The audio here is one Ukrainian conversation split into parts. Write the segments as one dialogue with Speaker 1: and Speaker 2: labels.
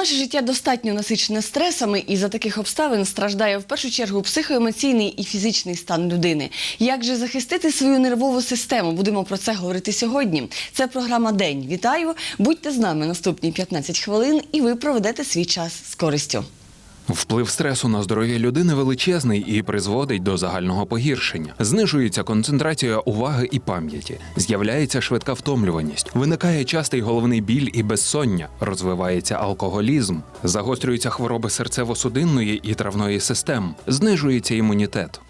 Speaker 1: Наше життя достатньо насичене стресами, і за таких обставин страждає в першу чергу психоемоційний і фізичний стан людини. Як же захистити свою нервову систему? Будемо про це говорити сьогодні. Це програма День. Вітаю! Будьте з нами наступні 15 хвилин, і ви проведете свій час з користю.
Speaker 2: Вплив стресу на здоров'я людини величезний і призводить до загального погіршення. Знижується концентрація уваги і пам'яті, з'являється швидка втомлюваність, виникає частий головний біль і безсоння, розвивається алкоголізм, загострюються хвороби серцево-судинної і травної систем, знижується імунітет.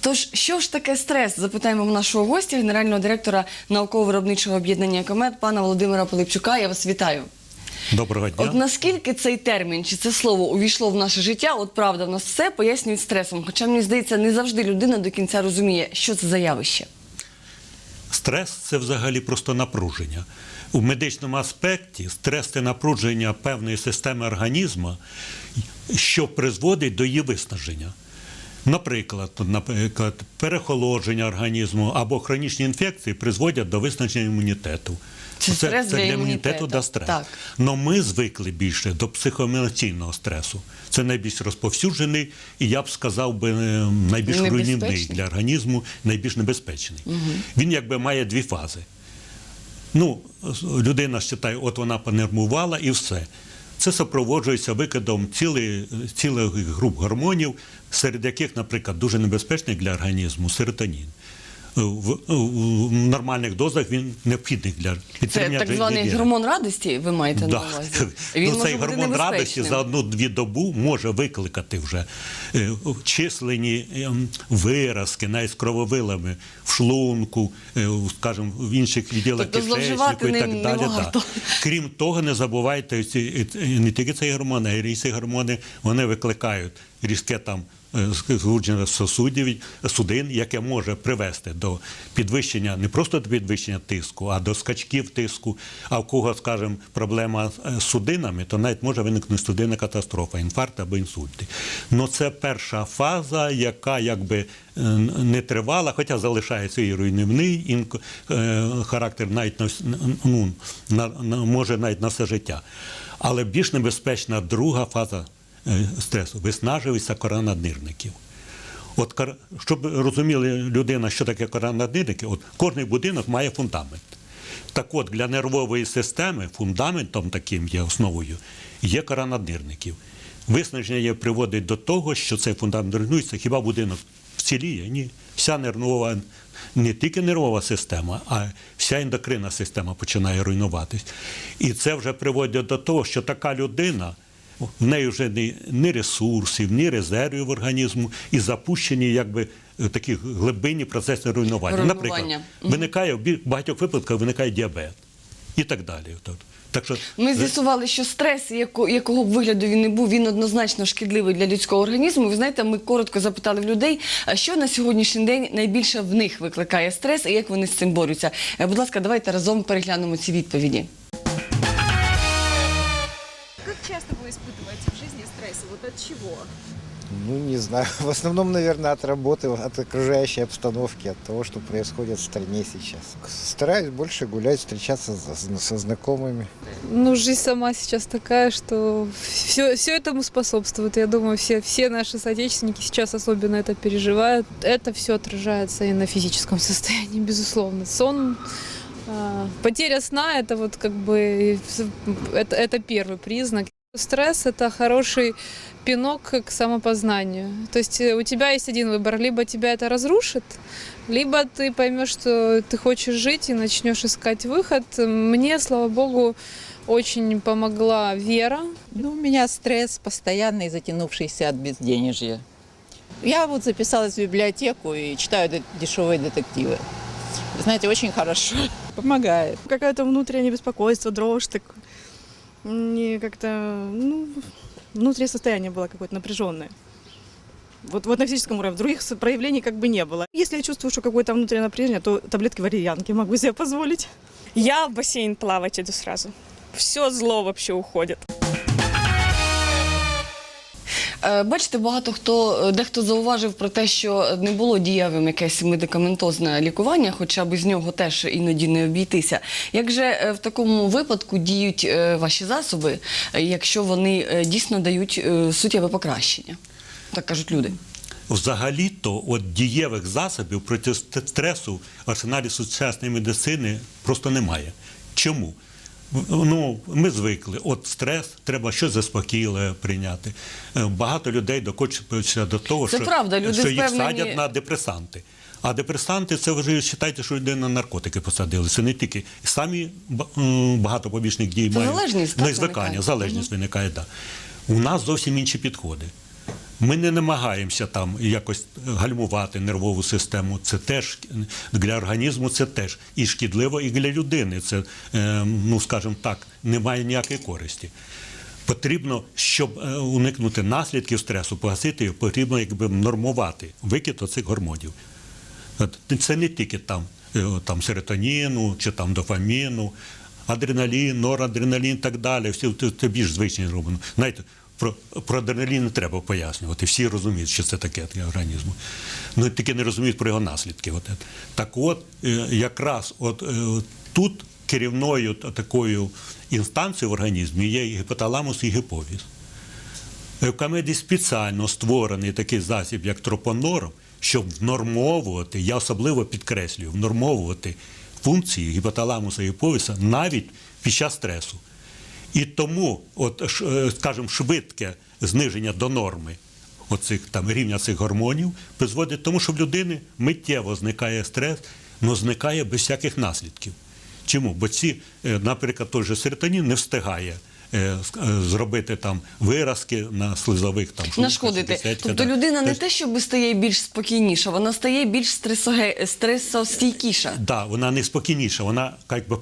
Speaker 1: Тож, що ж таке стрес? Запитаємо в нашого гостя, генерального директора науково-виробничого об'єднання «Комет» пана Володимира Пилипчука. Я вас вітаю.
Speaker 3: Доброго дня.
Speaker 1: От наскільки цей термін чи це слово увійшло в наше життя? От правда, в нас все пояснюють стресом. Хоча мені здається, не завжди людина до кінця розуміє, що це за явище.
Speaker 3: Стрес це взагалі просто напруження. У медичному аспекті стрес це напруження певної системи організму, що призводить до її виснаження. Наприклад, наприклад, перехолодження організму або хронічні інфекції призводять до виснаження імунітету.
Speaker 1: Це стрес для імунітету.
Speaker 3: да стрес.
Speaker 1: Так.
Speaker 3: Но ми звикли більше до психоемоційного стресу. Це найбільш розповсюджений і я б сказав би е, найбільш руйнівний для організму, найбільш небезпечний. Він якби має дві фази. Ну, людина вважає, от вона понервувала і все. Це супроводжується викидом цілої, цілих груп гормонів, серед яких, наприклад, дуже небезпечний для організму серотонін. В, в нормальних дозах він необхідний для
Speaker 1: Це так званий
Speaker 3: життєдіяльності.
Speaker 1: гормон радості, ви маєте на
Speaker 3: Да.
Speaker 1: увазі.
Speaker 3: ну,
Speaker 1: може
Speaker 3: цей гормон радості за одну-дві добу може викликати вже е, численні ем, виразки, навіть з крововилами в шлунку, е, скажімо, в інших відділах
Speaker 1: Тобто
Speaker 3: кишечнику і так
Speaker 1: не
Speaker 3: далі. Да. Крім того, не забувайте, ці, е, не тільки цей гормон, а й інші гормони, вони викликають різке там е, звуження сосудів, судин, яке може привести до підвищення, не просто до підвищення тиску, а до скачків тиску. А в кого, скажімо, проблема е, з судинами, то навіть може виникнути судинна катастрофа, інфаркт або інсульти. Ну це перша фаза, яка якби е, не тривала, хоча залишається і руйнівний е, характер навіть на, ну, на, може навіть на все життя. Але більш небезпечна друга фаза е, стресу виснажується кора наднирників. От щоб розуміли людина, що таке кора наднирники, от кожний будинок має фундамент. Так от для нервової системи фундаментом таким є основою є кора наднирників. Виснаження приводить до того, що цей фундамент руйнується, хіба будинок вціліє? Ні. Вся нервова, не тільки нервова система, а вся ендокринна система починає руйнуватись. І це вже приводить до того, що така людина. В неї вже ні, ні ресурсів, ні резервів в організму і запущені якби е, такі глибинні процеси руйнування.
Speaker 1: Руйнування.
Speaker 3: Наприклад, виникає в багатьох випадках виникає діабет і так далі. Тобто, Так що
Speaker 1: Ми з'ясували, що стрес, яко- якого б вигляду він не був, він однозначно шкідливий для людського організму. Ви знаєте, ми коротко запитали в людей, а що на сьогоднішній день найбільше в них викликає стрес і як вони з цим борються. Е, Будь ласка, давайте разом переглянемо ці відповіді.
Speaker 4: Как часто вы испытываете в жизни стресс? Вот от чего?
Speaker 5: Ну, не знаю. В основном, наверное, от работы, от окружающей обстановки, от того, что происходит в стране сейчас. Стараюсь больше гулять, встречаться со знакомыми.
Speaker 6: Ну, жизнь сама сейчас такая, что все, все этому способствует. Я думаю, все, все наши соотечественники сейчас особенно это переживают. Это все отражается и на физическом состоянии, безусловно. Сон, потеря сна – это вот как бы это, это первый признак. Стресс – это хороший пинок к самопознанию. То есть э, у тебя есть один выбор. Либо тебя это разрушит, либо ты поймешь, что ты хочешь жить и начнешь искать выход. Мне, слава богу, очень помогла вера.
Speaker 7: Ну, у меня стресс постоянный, затянувшийся от безденежья. Я вот записалась в библиотеку и читаю де- дешевые детективы. Знаете, очень хорошо. Помогает.
Speaker 8: какое-то внутреннее беспокойство, дрожь, так не как-то, ну, внутреннее состояние было какое-то напряженное. Вот, вот на физическом уровне. Других с- проявлений как бы не было. Если я чувствую, что какое-то внутреннее напряжение, то таблетки валерьянки могу себе позволить.
Speaker 9: Я в бассейн плавать иду сразу. Все зло вообще уходит.
Speaker 1: Е, Бачите, багато хто е, дехто зауважив про те, що не було дієвим якесь медикаментозне лікування, хоча без нього теж іноді не обійтися. Як же е, в такому випадку діють ваші засоби, якщо вони дійсно дають суттєве покращення? Так кажуть люди.
Speaker 3: Взагалі-то от дієвих засобів проти стресу в арсеналі сучасної медицини просто немає. Чому? Ну, ми звикли, от стрес, треба щось заспокійливе прийняти. Е, Багато людей докочуються до того,
Speaker 1: Це
Speaker 3: що,
Speaker 1: правда, люди
Speaker 3: що їх
Speaker 1: впевнені-
Speaker 3: садять на депресанти. А депресанти це вже вважайте, що людей на наркотики посадили. Це не тільки самі багато побічних дій мають.
Speaker 1: залежність,
Speaker 3: Ну, звикання,
Speaker 1: виникає?
Speaker 3: залежність виникає, так. У нас зовсім інші підходи. Ми не намагаємося там якось гальмувати нервову систему. Це теж для організму це теж і шкідливо, і для людини. Це, е, ну скажімо так, немає ніякої користі. Потрібно, щоб е, уникнути наслідків стресу, погасити його, потрібно якби нормувати викид оцих гормонів. Це не тільки там, е, там серотоніну чи там дофаміну, адреналін, норадреналін і так далі. Всі це- більш звичні робимо. Знаєте, про, про адреналін не треба пояснювати. Всі розуміють, що це таке для організму. Ну тільки не розуміють про його наслідки. От. Так от, е, якраз от, е, тут керівною такою інстанцією в організмі є і гіпоталамус, і гіпофіз. В Евкамеді спеціально створений такий засіб, як тропонорм, щоб внормовувати, я особливо підкреслюю, внормовувати функції гіпоталамуса і гіпофіза навіть під час стресу. І тому, от, е, скажімо, швидке зниження до норми оцих, там, рівня цих гормонів призводить тому, що в людини миттєво зникає стрес, але зникає без всяких наслідків. Чому? Бо ці, е, наприклад, той же серотонін не встигає зробити там виразки на слизових там шлунках,
Speaker 1: Нашкодити. Тобто
Speaker 3: да.
Speaker 1: людина не
Speaker 3: Тобто,
Speaker 1: те, щоб стає більш спокійніша, вона стає більш стресоге... стресостійкіша.
Speaker 3: Да, вона не спокійніша, вона як би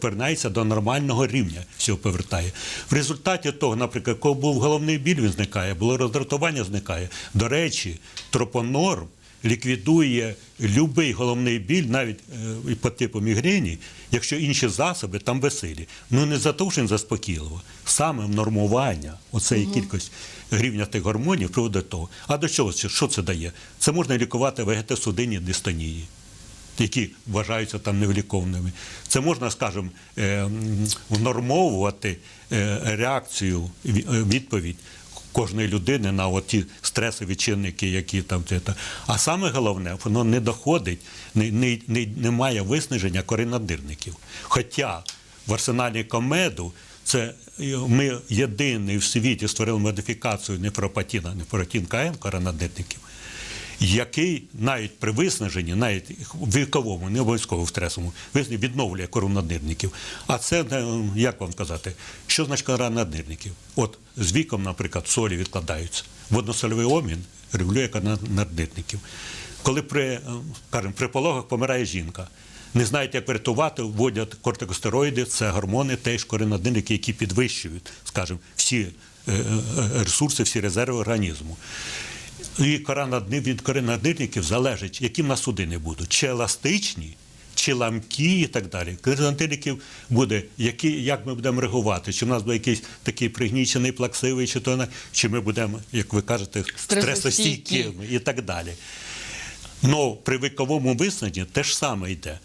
Speaker 3: до нормального рівня, всього повертає. В результаті того, наприклад, коли був головний біль, він зникає, було роздратування, зникає. До речі, тропонорм ліквідує будь-який головний біль, навіть е, і по типу мігрені, якщо інші засоби там безсилі. Ну не за те, що він заспокійливо, саме нормування оцеї кількості рівня тих гормонів приводить до того. А до чого це? Що це дає? Це можна лікувати вегетосудинні дистонії які вважаються там невліковними. Це можна, скажімо, е, внормовувати е, реакцію, ві- відповідь кожної людини на ті стресові чинники, які там це. А саме головне, воно не доходить, не, не, не, немає виснаження коренадирників. Хоча в арсеналі комеду це е, ми єдиний в світі створили модифікацію нефропатіна, нефропатін КН коренадирників який навіть при виснаженні, навіть віковому, не обов'язково в стресовому, виснаженні відновлює коронадирників. А це, е, як вам сказати, що значить коронадирників? От з віком, наприклад, солі відкладаються. Водносольовий обмін регулює коронадирників. Коли при, е, скажімо, при пологах помирає жінка, не знають, як врятувати, вводять кортикостероїди, це гормони, теж коренадирники, які підвищують, скажімо, всі е, ресурси, всі резерви організму. І кора від коренадирників залежить, які в нас судини будуть, чи еластичні, чи ламкі і так далі. Коренадирників буде, які, як ми будемо реагувати, чи в нас буде якийсь такий пригнічений, плаксивий, чи то чи ми будемо, як ви кажете, стресостійкими і так далі. Ну, при віковому виснаженні те ж саме йде.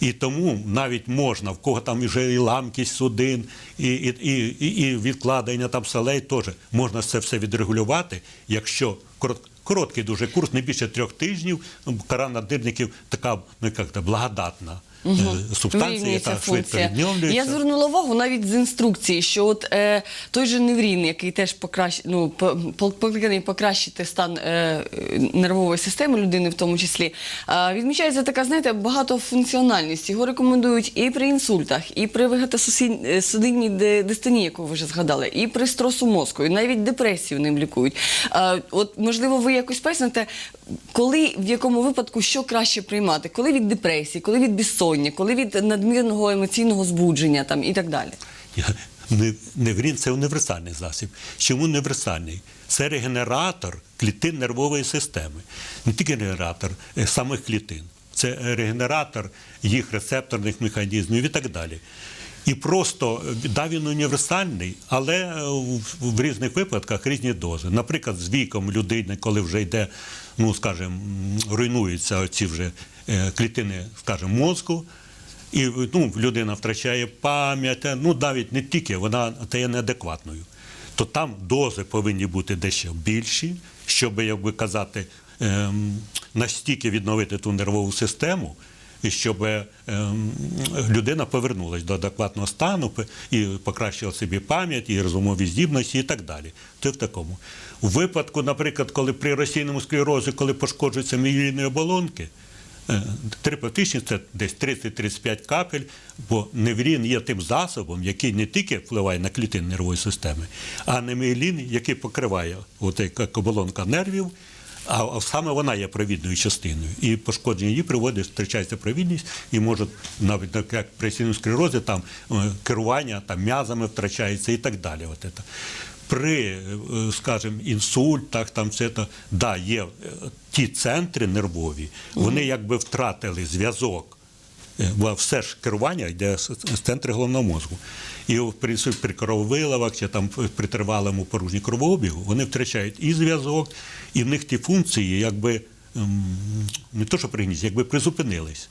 Speaker 3: І тому навіть можна, в кого там вже і ламкість судин, і, і, і, і- відкладення там солей теж можна це все відрегулювати, якщо корот- короткий дуже курс, не більше трьох тижнів, Кара надирників така ну, як благодатна е, субстанція,
Speaker 1: Вирівнюється
Speaker 3: яка швидко відновлюється.
Speaker 1: Я звернула увагу навіть з інструкції, що от е, той же неврін, який теж покращ... ну, по- по- покликаний покращити стан е, е, нервової системи людини, в тому числі, е, відмічається така, знаєте, багатофункціональність. Його рекомендують і при інсультах, і при вегетосудинній ди- яку ви вже згадали, і при стросу мозку, і навіть депресію ним лікують. Е, от, можливо, ви якось поясните, коли, в якому випадку що краще приймати? Коли від депресії, коли від безсоння, коли від надмірного емоційного збудження там, і так далі?
Speaker 3: Неврін це універсальний засіб. Чому універсальний? Це регенератор клітин нервової системи. Не тільки регенератор е, самих клітин. Це регенератор їх рецепторних механізмів і так далі. І просто да, він універсальний, але е, в, в різних випадках різні дози. Наприклад, з віком людини, коли вже йде, ну скажімо, руйнуються ці вже е, клітини, скажімо, мозку. І ну, людина втрачає пам'ять, е, ну навіть не тільки вона стає неадекватною. То там дози повинні бути дещо більші, щоб, як би казати, ем, настільки відновити ту нервову систему, щоб ем, людина повернулася до адекватного стану і покращила собі пам'ять, і розумові здібності, і так далі. Це в такому. У випадку, наприклад, коли при розсійному склерозі, коли пошкоджуються мієлінні оболонки, Е, Терапевтичні це десь 30-35 капель, бо неврін є тим засобом, який не тільки впливає на клітини нервової системи, а немейлін, який покриває от як оболонка нервів, а, саме вона є провідною частиною. І пошкодження її приводить, втрачається провідність, і може навіть як при склерозі там е, керування там, м'язами втрачається і так далі. От це. При, е, скажімо, інсультах, там це то, да, є е, ті центри нервові, вони якби втратили зв'язок. Е, Бо все ж керування йде з центру головного мозку. І в при, при крововиливах чи там при тривалому порушенні кровообігу вони втрачають і зв'язок, і в них ті функції, якби ем, не то, що пригнізь, якби призупинились.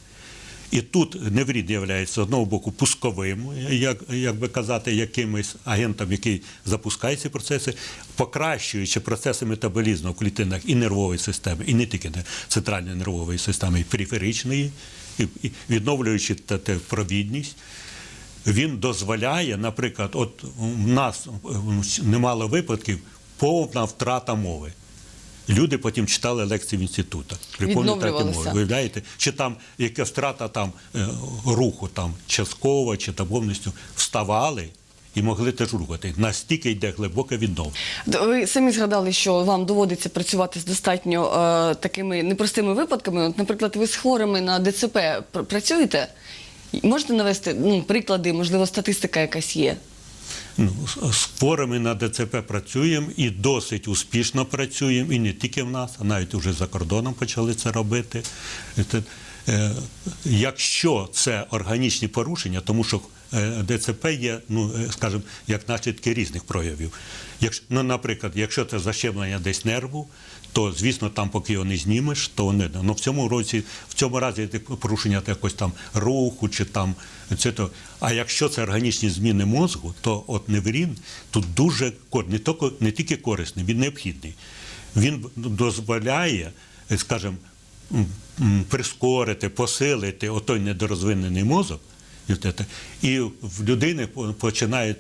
Speaker 3: І тут неврін є з одного боку пусковим, як, як би казати, якимось агентом, який запускає ці процеси, покращуючи процеси метаболізму в клітинах і нервової системи, і не тільки центральної нервової системи, і периферичної, відновлюючи провідність. Він дозволяє, наприклад, от у нас немало випадків повна втрата мови. Люди потім читали лекції в інститутах. При повній втраті мови. Виявляєте? Чи там яка втрата там е, руху, там частково, чи там повністю вставали і могли теж рухати. Настільки йде глибоке відновлення.
Speaker 1: Ви самі згадали, що вам доводиться працювати з достатньо е, такими непростими випадками. От, наприклад, ви з хворими на ДЦП пр- працюєте? Можете навести ну, приклади, можливо, статистика якась є?
Speaker 3: Ну, з- хворими на ДЦП працюємо і досить успішно працюємо, і не тільки в нас, а навіть вже за кордоном почали це робити. Е, Якщо це органічні порушення, тому що ДЦП є, ну е, скажімо, як наслідки різних проявів. Якщо, ну, наприклад, якщо це защемлення десь нерву, то звісно, там, поки його не знімеш, то не ну, в цьому році, в цьому разі порушення якось там руху чи там це то. А якщо це органічні зміни мозку, то от неврін тут дуже не тільки, не тільки корисний, він необхідний. Він дозволяє, е, скажімо, прискорити, посилити отой недорозвинений мозок. І в людини починають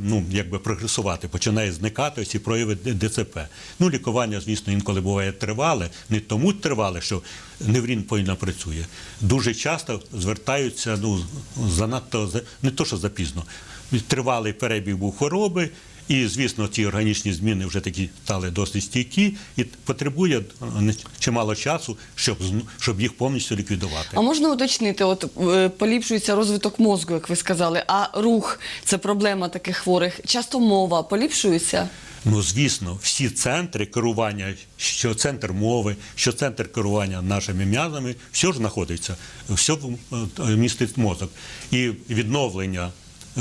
Speaker 3: ну, якби прогресувати, починає зникати ці прояви ДЦП. Ну, лікування, звісно, інколи буває тривале, не тому тривале, що неврін повільно працює. Дуже часто звертаються ну, занадто не то, що запізно. Тривалий перебіг був хвороби, і, звісно, ці органічні зміни вже такі стали досить стійкі, і потребує е, чимало часу, щоб, щоб їх повністю ліквідувати.
Speaker 1: А можна уточнити, от е, поліпшується розвиток мозку, як ви сказали, а рух це проблема таких хворих. Часто мова поліпшується.
Speaker 3: Ну, звісно, всі центри керування, що центр мови, що центр керування нашими м'язами, все ж знаходиться, все містить мозок. І відновлення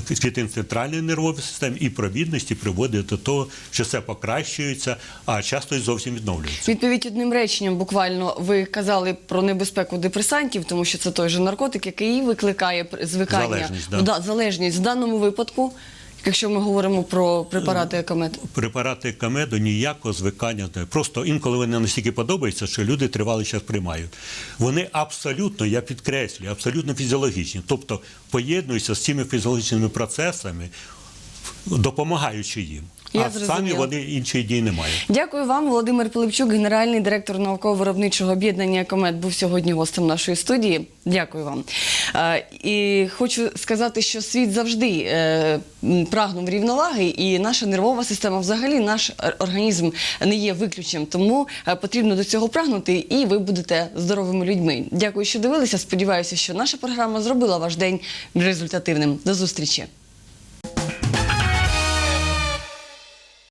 Speaker 3: клітин центральної нервової системи і провідності приводить до того, що все покращується, а часто і зовсім відновлюється.
Speaker 1: Відповідь одним реченням буквально ви казали про небезпеку депресантів, тому що це той же наркотик, який викликає звикання.
Speaker 3: Залежність, да.
Speaker 1: Да, залежність. В даному випадку, якщо ми говоримо про препарати екомет.
Speaker 3: Препарати камеду ніякого звикання не просто інколи вони настільки подобаються, що люди тривалий час приймають. Вони абсолютно, я підкреслюю, абсолютно фізіологічні, тобто поєднуються з цими фізіологічними процесами, допомагаючи їм.
Speaker 1: Я
Speaker 3: а самі вони іншої дії не мають.
Speaker 1: Дякую вам, Володимир Пилипчук, генеральний директор науково-виробничого об'єднання «Комет» був сьогодні гостем нашої студії. Дякую вам. Е, І хочу сказати, що світ завжди е, прагнув рівноваги, і наша нервова система, взагалі, наш організм не є виключенням. Тому е, потрібно до цього прагнути, і ви будете здоровими людьми. Дякую, що дивилися. Сподіваюся, що наша програма зробила ваш день результативним. До зустрічі.